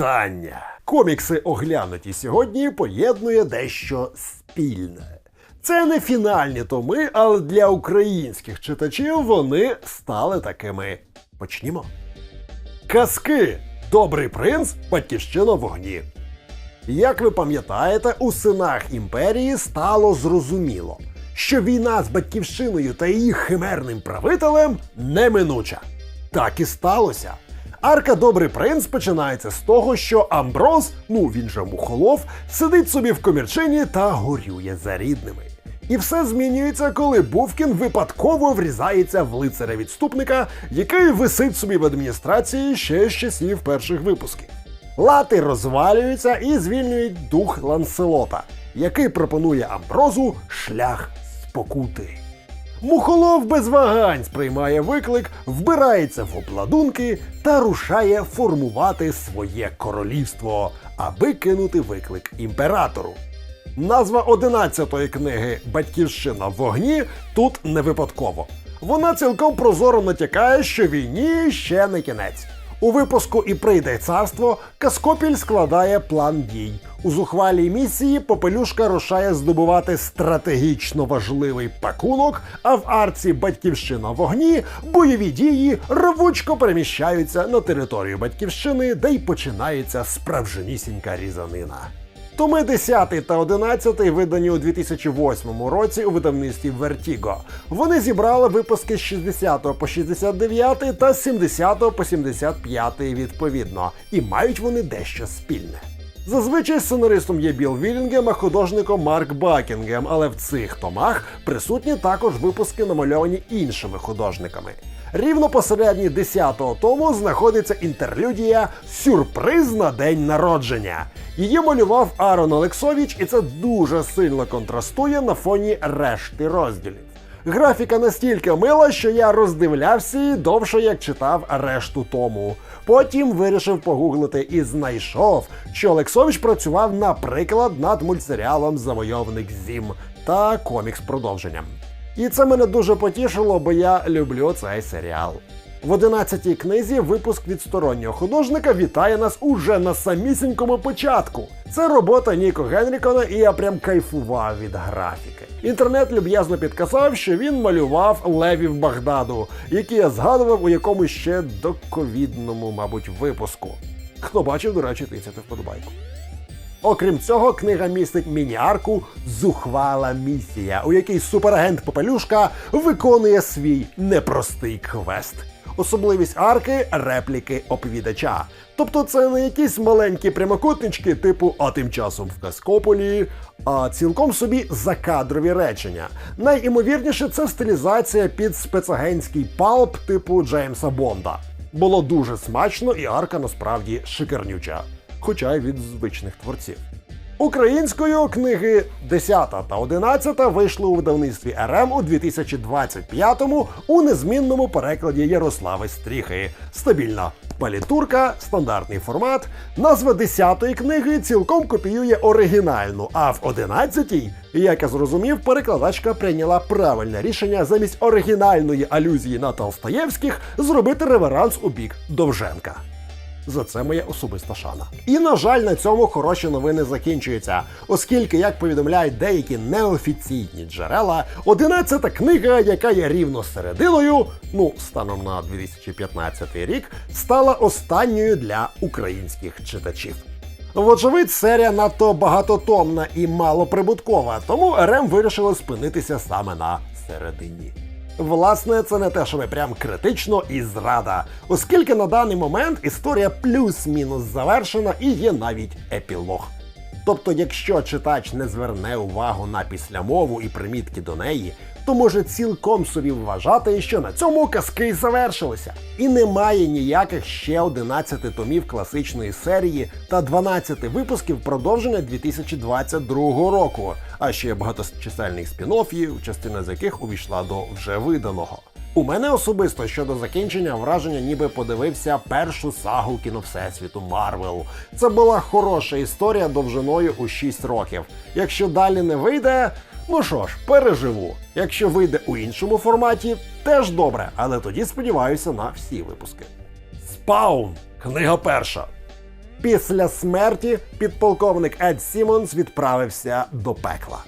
Вітання! Комікси оглянуті сьогодні поєднує дещо спільне. Це не фінальні томи, але для українських читачів вони стали такими. Почнімо. Казки Добрий принц, батьківщина вогні. Як ви пам'ятаєте, у синах імперії стало зрозуміло, що війна з батьківщиною та її химерним правителем неминуча. Так і сталося. Арка Добрий принц починається з того, що Амброс, ну він же мухолов, сидить собі в комірчині та горює за рідними. І все змінюється, коли Бувкін випадково врізається в лицаря відступника, який висить собі в адміністрації ще з часів перших випусків. Лати розвалюються і звільнюють дух Ланселота, який пропонує Амброзу шлях спокути. Мухолов без вагань сприймає виклик, вбирається в обладунки та рушає формувати своє королівство, аби кинути виклик імператору. Назва 11-ї книги Батьківщина в вогні тут не випадково. Вона цілком прозоро натякає, що війні ще не кінець. У випуску і прийде царство Каскопіль складає план дій. У зухвалій місії Попелюшка рушає здобувати стратегічно важливий пакунок, а в арці Батьківщина вогні бойові дії рвучко переміщаються на територію Батьківщини, де й починається справжнісінька різанина. Томи 10 та 11 видані у 2008 році у видавництві Vertigo. Вони зібрали випуски з 60 по 69 та з 70 по 75 відповідно, і мають вони дещо спільне. Зазвичай сценаристом є Білл Вілінгем, а художником Марк Бакінгем, але в цих томах присутні також випуски, намальовані іншими художниками. Рівно посередині 10-го тому знаходиться інтерлюдія Сюрприз на день народження. Її малював Арон Олексович, і це дуже сильно контрастує на фоні решти розділів. Графіка настільки мила, що я роздивлявся її довше, як читав решту тому. Потім вирішив погуглити і знайшов, що Олексович працював, наприклад, над мультсеріалом Завойовник Зім та комікс продовженням. І це мене дуже потішило, бо я люблю цей серіал. В 11-й книзі випуск від стороннього художника вітає нас уже на самісінькому початку. Це робота Ніко Генрікона, і я прям кайфував від графіки. Інтернет люб'язно підказав, що він малював левів Багдаду, які я згадував у якомусь ще доковідному, мабуть, випуску. Хто бачив, до речі, тицяти вподобайку. Окрім цього, книга містить міні-арку Зухвала місія, у якій суперагент Попелюшка виконує свій непростий квест. Особливість арки репліки оповідача. Тобто це не якісь маленькі прямокутнички, типу А тим часом в Каскополі, а цілком собі закадрові речення. Найімовірніше, це стилізація під спецагентський палп типу Джеймса Бонда. Було дуже смачно, і арка насправді шикарнюча хоча й від звичних творців. Українською книги 10 та 11 вийшли у видавництві РМ у 2025-му у незмінному перекладі Ярослави Стріхи. Стабільна палітурка, стандартний формат. Назва 10-ї книги цілком копіює оригінальну, а в 11-й, як я зрозумів, перекладачка прийняла правильне рішення замість оригінальної алюзії на Толстоєвських зробити реверанс у бік Довженка. За це моя особиста шана. І на жаль, на цьому хороші новини закінчуються, оскільки, як повідомляють деякі неофіційні джерела, 11-та книга, яка є рівно серединою, ну станом на 2015 рік, стала останньою для українських читачів. Вочевидь, серія надто багатотомна і малоприбуткова, тому РМ вирішили спинитися саме на середині. Власне, це не те, що ми прям критично і зрада, оскільки на даний момент історія плюс-мінус завершена і є навіть епілог. Тобто, якщо читач не зверне увагу на післямову і примітки до неї, то може цілком собі вважати, що на цьому казки завершилися. І немає ніяких ще 11 томів класичної серії та 12 випусків продовження 2022 року, а ще багаточисельних спін-оффів, частина з яких увійшла до вже виданого. У мене особисто щодо закінчення враження, ніби подивився першу сагу кіновсесвіту Марвел. Це була хороша історія довжиною у 6 років. Якщо далі не вийде, ну що ж, переживу. Якщо вийде у іншому форматі, теж добре, але тоді сподіваюся на всі випуски. Спаун, книга перша. Після смерті підполковник Ед Сімонс відправився до пекла.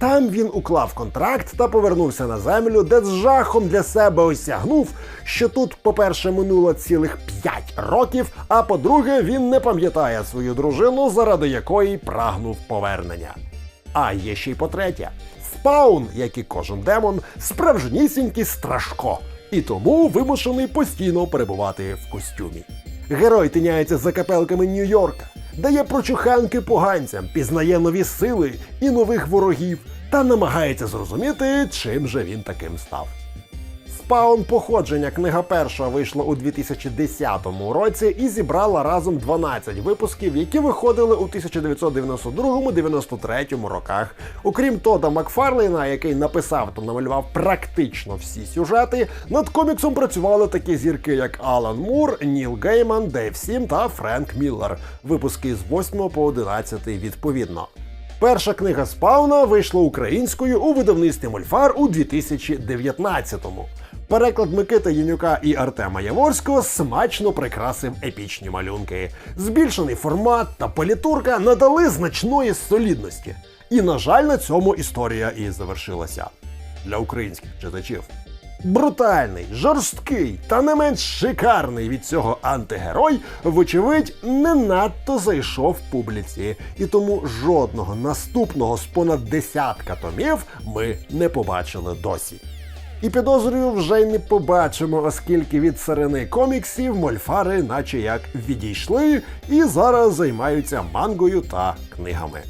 Там він уклав контракт та повернувся на землю, де з жахом для себе осягнув, що тут, по-перше, минуло цілих 5 років, а по-друге, він не пам'ятає свою дружину, заради якої прагнув повернення. А є ще й по-третє, спаун, як і кожен демон, справжнісінький страшко, і тому вимушений постійно перебувати в костюмі. Герой тиняється за капелками Нью-Йорка, дає прочуханки поганцям, пізнає нові сили і нових ворогів та намагається зрозуміти, чим же він таким став. Спаун походження книга перша вийшла у 2010 році і зібрала разом 12 випусків, які виходили у 1992-93 роках. Окрім Тода Макфарлейна, який написав та намалював практично всі сюжети, над коміксом працювали такі зірки, як Алан Мур, Ніл Гейман, Дейв Сім та Френк Міллер. Випуски з 8 по 11 відповідно. Перша книга Спауна вийшла українською у видавництві Мольфар у 2019-му. Переклад Микити Янюка і Артема Яворського смачно прикрасив епічні малюнки. Збільшений формат та політурка надали значної солідності. І, на жаль, на цьому історія і завершилася для українських читачів. Брутальний, жорсткий та не менш шикарний від цього антигерой, вочевидь, не надто зайшов публіці, і тому жодного наступного з понад десятка томів ми не побачили досі. І підозрюю, вже й не побачимо, оскільки від царини коміксів мольфари, наче як відійшли, і зараз займаються мангою та книгами.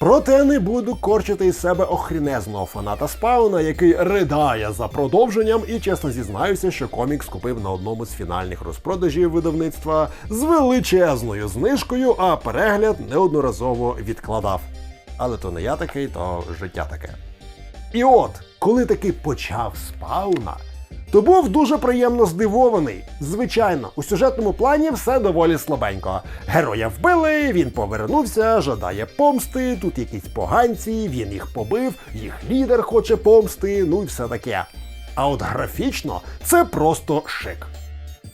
Проте не буду корчити із себе охрінезного фаната спауна, який ридає за продовженням, і чесно зізнаюся, що комікс купив на одному з фінальних розпродажів видавництва з величезною знижкою, а перегляд неодноразово відкладав. Але то не я такий, то життя таке. І от, коли таки почав спауна, то був дуже приємно здивований. Звичайно, у сюжетному плані все доволі слабенько. Героя вбили, він повернувся, жадає помсти, тут якісь поганці, він їх побив, їх лідер хоче помсти, ну і все таке. А от графічно це просто шик.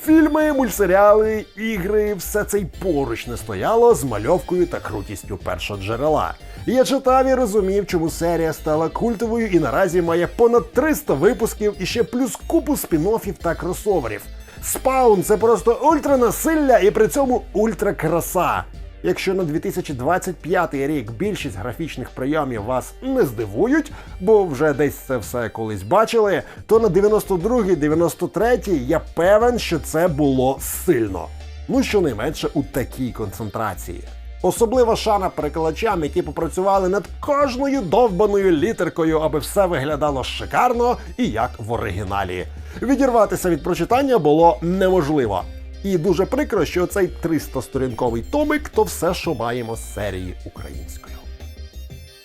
Фільми, мультсеріали, ігри, все це й поруч не стояло з мальовкою та крутістю першоджерела. Я читав і розумів, чому серія стала культовою і наразі має понад 300 випусків і ще плюс купу спін-оффів та кросоверів. Спаун це просто ультранасилля і при цьому ультракраса. Якщо на 2025 рік більшість графічних прийомів вас не здивують, бо вже десь це все колись бачили, то на 92-93 я певен, що це було сильно. Ну щонайменше у такій концентрації. Особлива шана перекладачам, які попрацювали над кожною довбаною літеркою, аби все виглядало шикарно і як в оригіналі. Відірватися від прочитання було неможливо. І дуже прикро, що цей 300-сторінковий томик то все, що маємо з серії українською.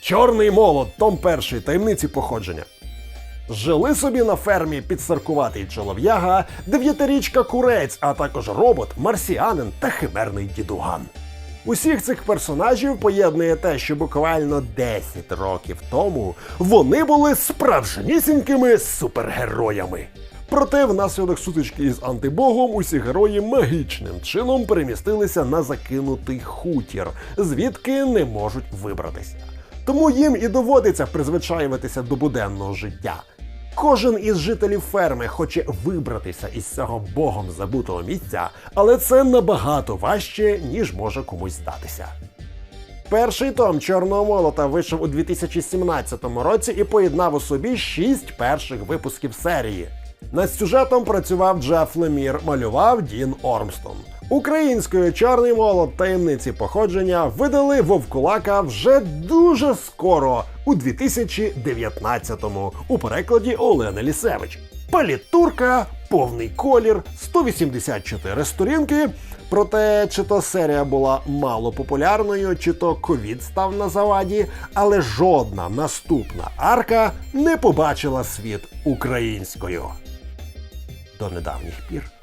Чорний молот, том перший, таємниці походження. Жили собі на фермі підсаркуватий чолов'яга, дев'ятирічка курець, а також робот, марсіанин та химерний дідуган. Усіх цих персонажів поєднує те, що буквально 10 років тому вони були справжнісінькими супергероями. Проте, внаслідок сутички із антибогом, усі герої магічним чином перемістилися на закинутий хутір, звідки не можуть вибратися. Тому їм і доводиться призвичаюватися до буденного життя. Кожен із жителів ферми хоче вибратися із цього богом забутого місця, але це набагато важче, ніж може комусь здатися. Перший том Чорного молота вийшов у 2017 році і поєднав у собі шість перших випусків серії. Над сюжетом працював Джеф Лемір, малював Дін Ормстон. Українською чорний молот таємниці походження видали Вовкулака вже дуже скоро, у 2019-му, у перекладі Олени Лісевич. Палітурка, повний колір, 184 сторінки. Проте, чи то серія була мало популярною, чи то ковід став на заваді, але жодна наступна арка не побачила світ українською. До недавніх пір.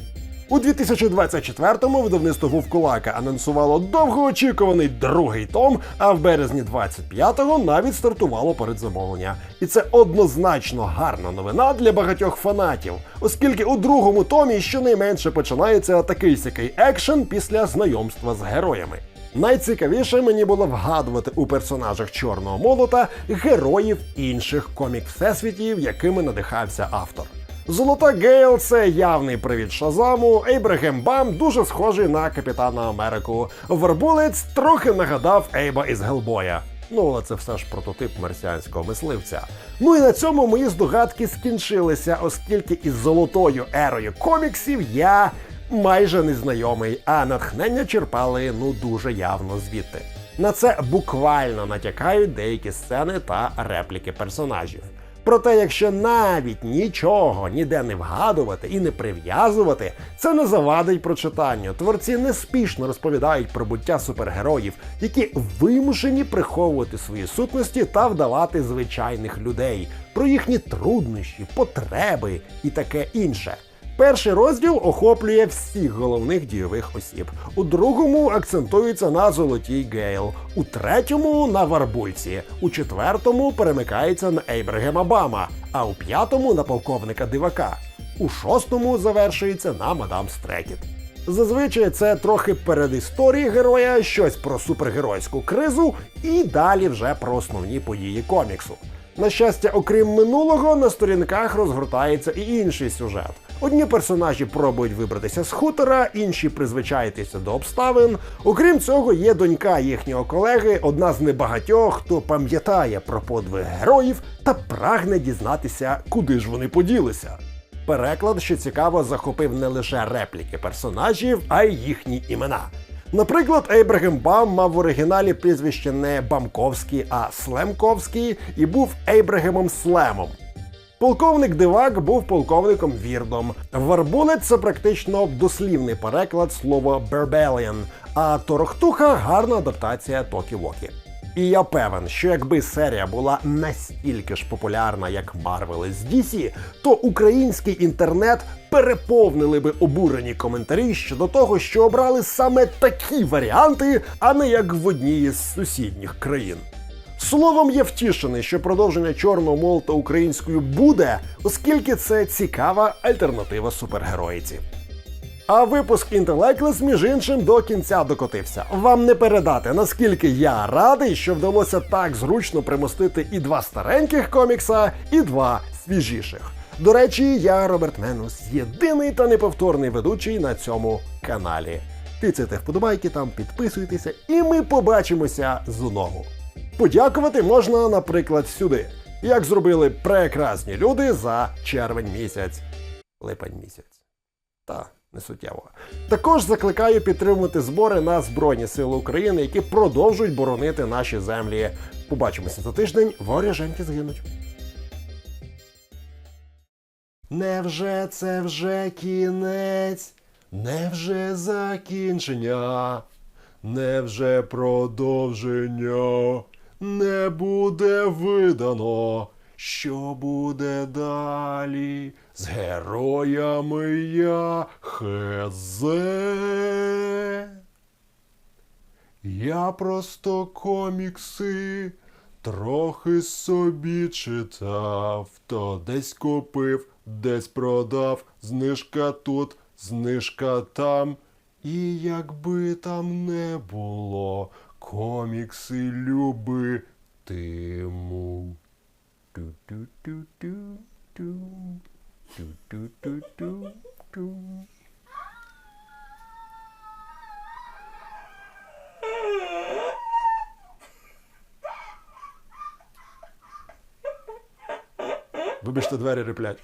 У 2024-му видавництво Вовкулака анонсувало довгоочікуваний другий том, а в березні 25-го навіть стартувало передзамовлення. І це однозначно гарна новина для багатьох фанатів, оскільки у другому томі щонайменше починається такий сякий екшен після знайомства з героями. Найцікавіше мені було вгадувати у персонажах Чорного молота героїв інших комік всесвітів, якими надихався автор. Золота Гейл це явний привід Шазаму. Ейбрагем Бам дуже схожий на Капітана Америку. Вербулець трохи нагадав Ейба із Гелбоя. Ну, але це все ж прототип марсіанського мисливця. Ну і на цьому мої здогадки скінчилися, оскільки із золотою ерою коміксів я майже не знайомий, а натхнення черпали ну дуже явно звідти. На це буквально натякають деякі сцени та репліки персонажів. Проте, якщо навіть нічого ніде не вгадувати і не прив'язувати, це не завадить прочитанню. Творці неспішно розповідають про буття супергероїв, які вимушені приховувати свої сутності та вдавати звичайних людей, про їхні труднощі, потреби і таке інше. Перший розділ охоплює всіх головних дійових осіб. У другому акцентується на золотій Гейл, у третьому на Варбульці, у четвертому перемикається на Ейбрагема Бама, а у п'ятому на полковника Дивака. У шостому завершується на мадам Стрекіт. Зазвичай це трохи передісторії героя, щось про супергеройську кризу, і далі вже про основні події коміксу. На щастя, окрім минулого, на сторінках розгортається і інший сюжет. Одні персонажі пробують вибратися з хутора, інші призвичаїтися до обставин. Окрім цього, є донька їхнього колеги, одна з небагатьох, хто пам'ятає про подвиг героїв та прагне дізнатися, куди ж вони поділися. Переклад, що цікаво, захопив не лише репліки персонажів, а й їхні імена. Наприклад, Ейбрагем Бам мав в оригіналі прізвище не Бамковський, а Слемковський і був Ейбрагемом Слемом. Полковник Дивак був полковником Вірдом. Варбулець це практично дослівний переклад слова «Berbellion», а Торохтуха гарна адаптація Токі Вокі. І я певен, що якби серія була настільки ж популярна, як Марвел з DC, то український інтернет переповнили би обурені коментарі щодо того, що обрали саме такі варіанти, а не як в одній із сусідніх країн. Словом, я втішений, що продовження чорного молота українською буде, оскільки це цікава альтернатива супергероїці. А випуск Intellectless, між іншим, до кінця докотився. Вам не передати, наскільки я радий, що вдалося так зручно примостити і два стареньких комікса, і два свіжіших. До речі, я Роберт Менус, єдиний та неповторний ведучий на цьому каналі. Тицяйте вподобайки там, підписуйтеся, і ми побачимося знову. Подякувати можна, наприклад, сюди, як зробили прекрасні люди за червень місяць, липень місяць. Та не суттєво. Також закликаю підтримувати збори на Збройні Сили України, які продовжують боронити наші землі. Побачимося за тиждень, воряженьки згинуть. Невже це вже кінець? Невже закінчення? Невже продовження не буде видано? Що буде далі з героями я хезе? Я просто комікси трохи собі читав, то десь купив, десь продав, знижка тут, знижка там. І якби там не було, комікси любитиму. Ту-ту-ту-ту-ту. Ту-ту-ту-ту-ту. Вибачте, двері реплять.